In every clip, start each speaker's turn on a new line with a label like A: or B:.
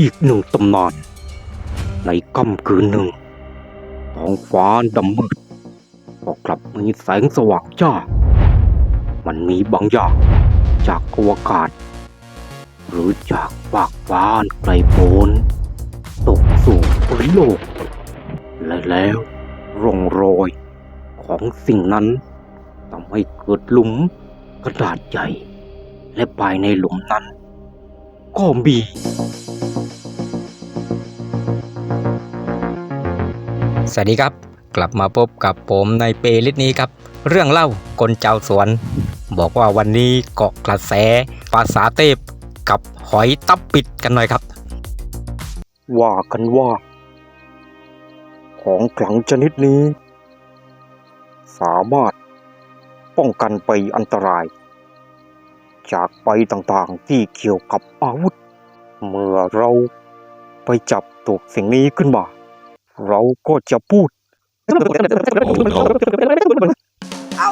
A: อีกหนึ่งตำนานในค่ำคืนหนึ่งท้องฟ้าดำมืดก็กลับมีแสงสว่างจ้า มันมีบางอย่างจากอวกาศ หรือจากปากฟ้านไกลโพ้นตกสู่พื้นโลก และแล้วร่องรอยของสิ่งนั้นทำให้เกิดหลุมกระดาษใหญ่ และภายในหลุมนั้น ก็มี
B: สวัสดีครับ กลับมาพบกับผมในเปลิดนี้ครับ เรื่องเล่าคนเจ้าสวน บอกว่าวันนี้เกาะกระแสภาษาเทพกับหอยตับปิดกันหน่อยครับ
A: ว่ากันว่า ของขลังชนิดนี้ สามารถป้องกันไปอันตราย จากไปต่างๆที่เกี่ยวกับอาวุธ เมื่อเราไปจับตัวสิ่งนี้ขึ้นมา เราก็จะพูด
B: เอ้า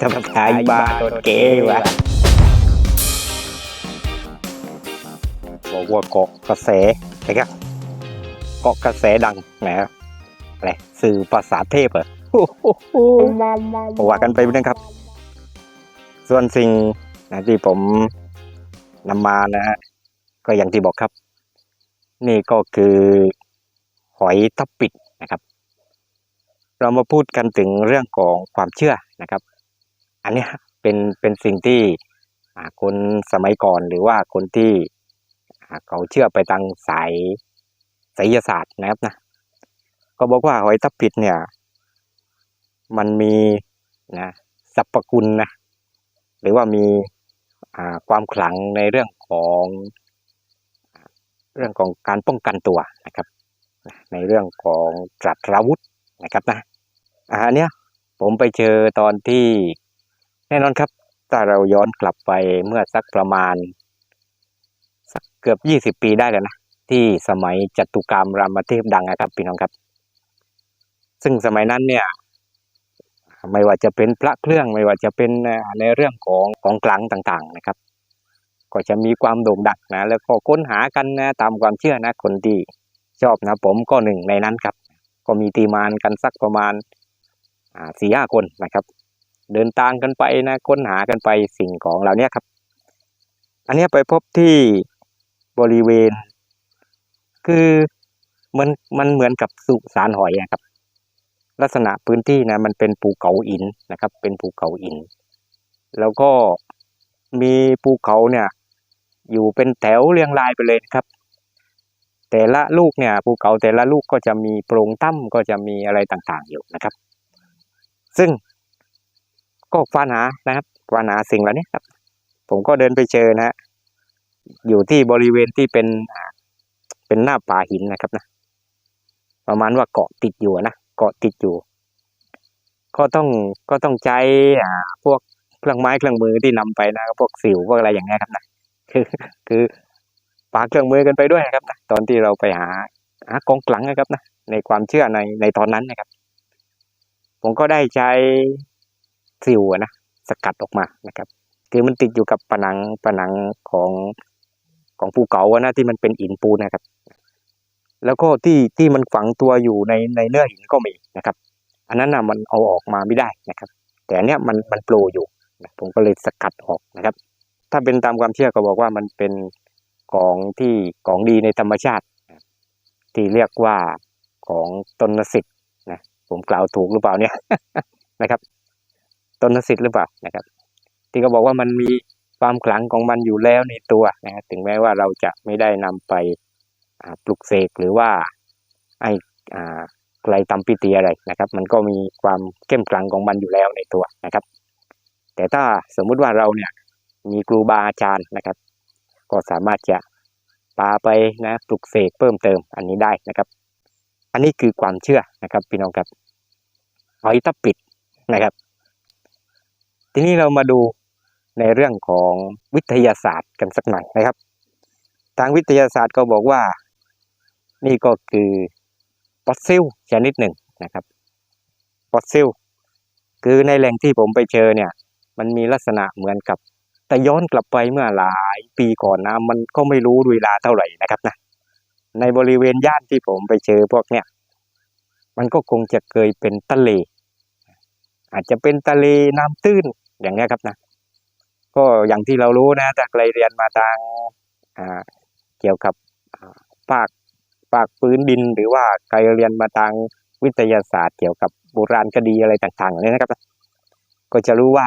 A: ทำชายบ้าโดนเกวะบอกว่าเกาะกระแสนะครับเกาะกระแสดังแหมอะไรสื่อภาษาเทพเหรอโอ้โหว่ากันไปนะครับ ส่วนสิ่งนะที่ผมนำมานะฮะ ก็อย่างที่บอกครับ นี่ก็คือหอยทับปิดนะครับ เรามาพูดกันถึงเรื่องของความเชื่อนะครับ อันนี้เป็นเป็นสิ่งที่คนสมัยก่อนหรือว่าคนที่เขาเชื่อไปทางสายไสยศาสตร์นะครับนะก็บอกว่าหอยทับปิดเนี่ย มันมีนะสรรพคุณนะหรือว่ามีความขลังในเรื่องของ เรื่องของการป้องกันตัวนะครับ ในเรื่องของตรัสราวุธนะครับนะอันเนี้ยผมไปเจอตอนที่แน่นอนครับ ถ้าเราย้อนกลับไปเมื่อสักประมาณ สักเกือบยี่สิบปีได้แล้วนะ ที่สมัยจตุกรรมรามเทพดังนะครับพี่น้องครับ ซึ่งสมัยนั้นเนี่ยไม่ว่าจะเป็นพระเครื่องไม่ว่าจะเป็นในเรื่องของของกลางต่างๆนะครับ ก็จะมีความโด่งดังนะแล้วก็ค้นหากันนะตามความเชื่อนะคนที่ชอบนะผมก็หนึ่งในนั้นครับ ก็มีตีมานกันสักประมาณสี่ห้าคนนะครับ เดินทางกันไปนะค้นหากันไปสิ่งของเหล่านี้ครับ อันนี้ไปพบที่บริเวณ คือมันมันเหมือนกับสุสานหอยอะครับ ลักษณะพื้นที่นะมันเป็นภูเขาหินนะครับ เป็นภูเขาหิน แล้วก็มีภูเขาเนี่ย อยู่เป็นแถวเรียงรายไปเลยครับ แต่ละลูกเนี่ยภูเขาแต่ละลูกก็จะมีโปร่งถ้ำก็จะมีอะไรต่างๆอยู่นะครับ ซึ่งก็ควานหานะครับควานหาสิ่งเหล่านี้ครับ ผมก็เดินไปเจอนะฮะอยู่ที่บริเวณที่เป็นเป็นหน้าป่าหินนะครับนะประมาณว่าเกาะติดอยู่นะเกาะติดอยู่ ก็ต้องก็ต้องใช้อ่าพวกเครื่องไม้เครื่องมือที่นำไปนะพวกสิวพวกอะไรอย่างเงี้ยครับนะ คือคือปาเครื่องมือกันไปด้วยนะครับนะตอนที่เราไปหาหากองกลังนะครับนะในความเชื่อในในตอนนั้นนะครับ ผมก็ได้ใช้สิวนะสกัดออกมานะครับ คือมันติดอยู่กับผนังผนังของของภูเขาอะนะที่มันเป็นหินปูนนะครับ แล้วก็ที่ที่มันฝังตัวอยู่ในในเนื้อหินก็มีนะครับ อันนั้นนะมันเอาออกมาไม่ได้นะครับ แต่อันเนี้ยมันมันโปรอยู่ผมก็เลยสกัดออกนะครับ ถ้าเป็นตามความเชื่อก็บอกว่ามันเป็นของที่ของดีในธรรมชาติที่เรียกว่าของตนสิทธิ์นะผมกล่าวถูกหรือเปล่าเนี่ยนะครับตนสิทธิ์หรือเปล่านะครับ ที่เขาบอกว่ามันมีความขลังของมันอยู่แล้วในตัวนะถึงแม้ว่าเราจะไม่ได้นำไปปลุกเสกหรือว่าให้อ่าใครทำพิธีอะไรนะครับ มันก็มีความเข้มขลังของมันอยู่แล้วในตัวนะครับ แต่ถ้าสมมุติว่าเราเนี่ย มีครูบาอาจารย์นะครับ ก็สามารถจะปาไปนะปลุกเสกเพิ่มเติมอันนี้ได้นะครับ อันนี้คือความเชื่อนะครับพี่น้องครับหอยทับปิดนะครับ ทีนี้เรามาดูในเรื่องของวิทยาศาสตร์กันสักหน่อยนะครับ ทางวิทยาศาสตร์ก็บอกว่า นี่ก็คือฟอสซิลชนิดหนึ่งนะครับฟอสซิลคือในแหล่งที่ผมไปเจอเนี่ย มันมีลักษณะเหมือนกับ แต่ย้อนกลับไปเมื่อหลายปีก่อนนะมันก็ไม่รู้เวลาเท่าไหร่นะครับนะในบริเวณย่านที่ผมไปเจอพวกเนี้ยมันก็คงจะเคยเป็นทะเล อาจจะเป็นทะเลน้ำตื้นอย่างเนี้ยครับนะ ก็อย่างที่เรารู้นะถ้าใครเรียนมาทางอ่าเกี่ยวกับอ่าภาคภาคพื้นดิน หรือว่าใครเรียนมาทางวิทยาศาสตร์ เกี่ยวกับโบราณคดีอะไรต่างๆเนี่ยนะครับ ก็จะรู้ว่า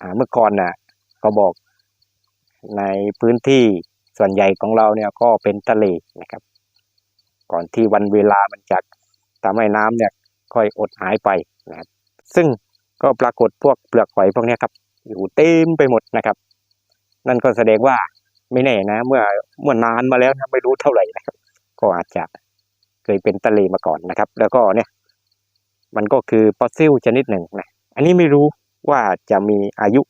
A: อ่าเมื่อก่อนน่ะ ก็บอกในพื้นที่ส่วนใหญ่ของเราเนี่ยก็เป็นทะเลนะครับ ก่อนที่วันเวลามันจะทำให้น้ำเนี่ยค่อยอดหายไปนะครับ ซึ่งก็ปรากฏพวกเปลือกหอยพวกนี้ครับอยู่เต็มไปหมดนะครับ นั่นก็แสดงว่าไม่แน่นะ เมื่อเมื่อนานมาแล้วนะไม่รู้เท่าไหร่นะครับ ก็อาจจะเคยเป็นทะเลมาก่อนนะครับ แล้วก็เนี่ย มันก็คือฟอสซิลชนิดหนึ่งนะอันนี้ไม่รู้ว่าจะมีอายุ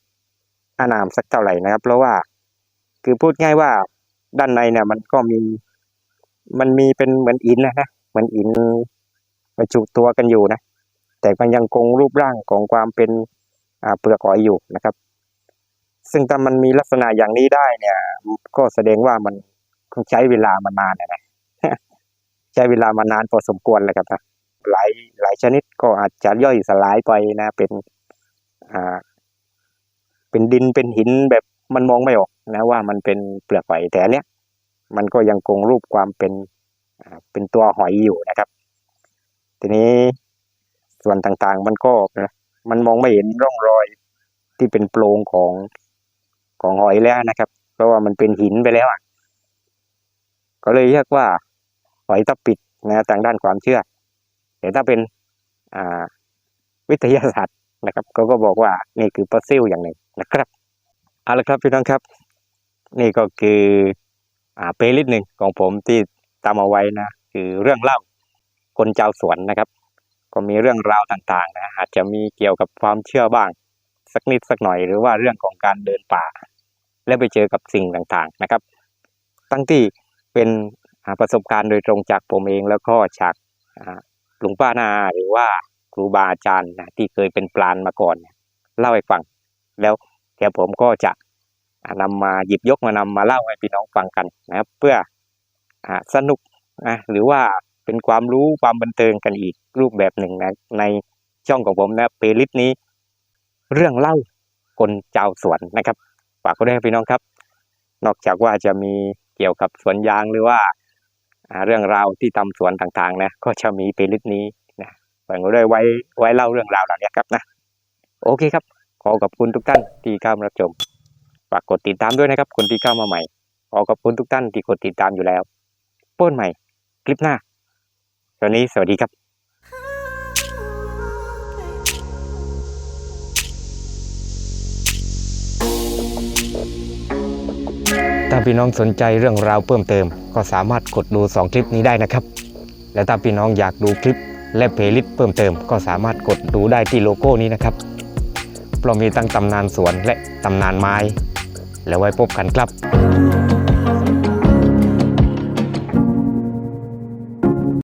A: อานามสักเท่าไหร่นะครับ เพราะว่าคือพูดง่ายว่าด้านในเนี่ย มันก็มีมันมีเป็นเหมือนอินนะนะเหมือนอินบรรจุตัวกันอยู่นะ แต่มันยังคงรูปร่างของความเป็นอ่าเปลือกหอยอยู่นะครับ ซึ่งถ้ามันมีลักษณะอย่างนี้ได้เนี่ย ก็แสดงว่ามันคงใช้เวลามานานนะนใช้เวลามานานพอสมควรเลยครับนะหลายหลายชนิดก็อาจจะย่อยสลายไปนะ เป็นอ่าเป็น ดินเป็นหินแบบมันมองไม่ออกนะว่ามันเป็นเปลือกหอยแต่อันเนี้ยมันก็ยังคงรูปความเป็นเป็นตัวหอยอยู่นะครับ ทีนี้ส่วนต่างๆมันก็นะมันมองไม่เห็นร่องรอยที่เป็นโปรงของของหอยแล้วนะครับ เพราะว่ามันเป็นหินไปแล้วอะก็เลยเรียกว่าหอยตะปิดนะทางด้านความเชื่อแต่ถ้าเป็นวิทยาศาสตร์ นะครับเขาก็บอกว่านี่คือฟอสซิลอย่างหนึ่งนะครับเอาละครับพี่น้องครับ นี่ก็คืออ่าเพลย์ลิสต์หนึ่งของผมที่ตามเอาไว้นะ คือเรื่องเล่าคนเจ้าสวนนะครับ ก็มีเรื่องราวต่างๆนะอาจจะมีเกี่ยวกับความเชื่อบ้าง สักนิดสักหน่อยหรือว่าเรื่องของการเดินป่า และไปเจอกับสิ่งต่างๆนะครับ ตั้งที่เป็นประสบการณ์โดยตรงจากผมเองแล้วก็จากหลวงป้านาหรือว่า ครูบาอาจารย์นะที่เคยเป็นปราณมาก่อนเนี่ยเล่าให้ฟัง แล้วเดี๋ยวผมก็จะอ่านำมาหยิบยกมานำมาเล่าให้พี่น้องฟังกันนะครับ เพื่ออสนุกนะหรือว่าเป็นความรู้ความบันเทิงกันอีกรูปแบบหนึ่งนะในช่องของผมนะเพลย์ลิสต์นี้ เรื่องเล่าคนเจ้าสวนนะครับฝากก็ได้พี่น้องครับ นอกจากว่าจะมีเกี่ยวกับสวนยางหรือว่าเรื่องราวที่ทำสวนต่างๆนะก็จะมีเพลย์ลิสต์นี้ นะฝากก็ได้วยไว้ไว้เล่าเรื่องราวเหล่านี้ครับนะ โอเคครับ ขอขอบคุณทุกท่านที่เข้ามารับชมฝากกดติดตามด้วยนะครับ คนที่เข้ามาใหม่ ขอขอบคุณทุกท่านที่กดติดตามอยู่แล้วโป้นใหม่ คลิปหน้าตอนนี้สวัสดีครับถ้าพี่น้องสนใจเรื่องราวเพิ่มเติม ก็สามารถกดดู 2 คลิปนี้ได้นะครับ และถ้าพี่น้องอยากดูคลิป และเพลย์ลิสต์เพิ่มเติมก็สามารถกดดูได้ที่โลโก้นี้นะครับเพราะมีตั้งตำนานสวนและตำนานไม้ แล้วไว้พบกันครับ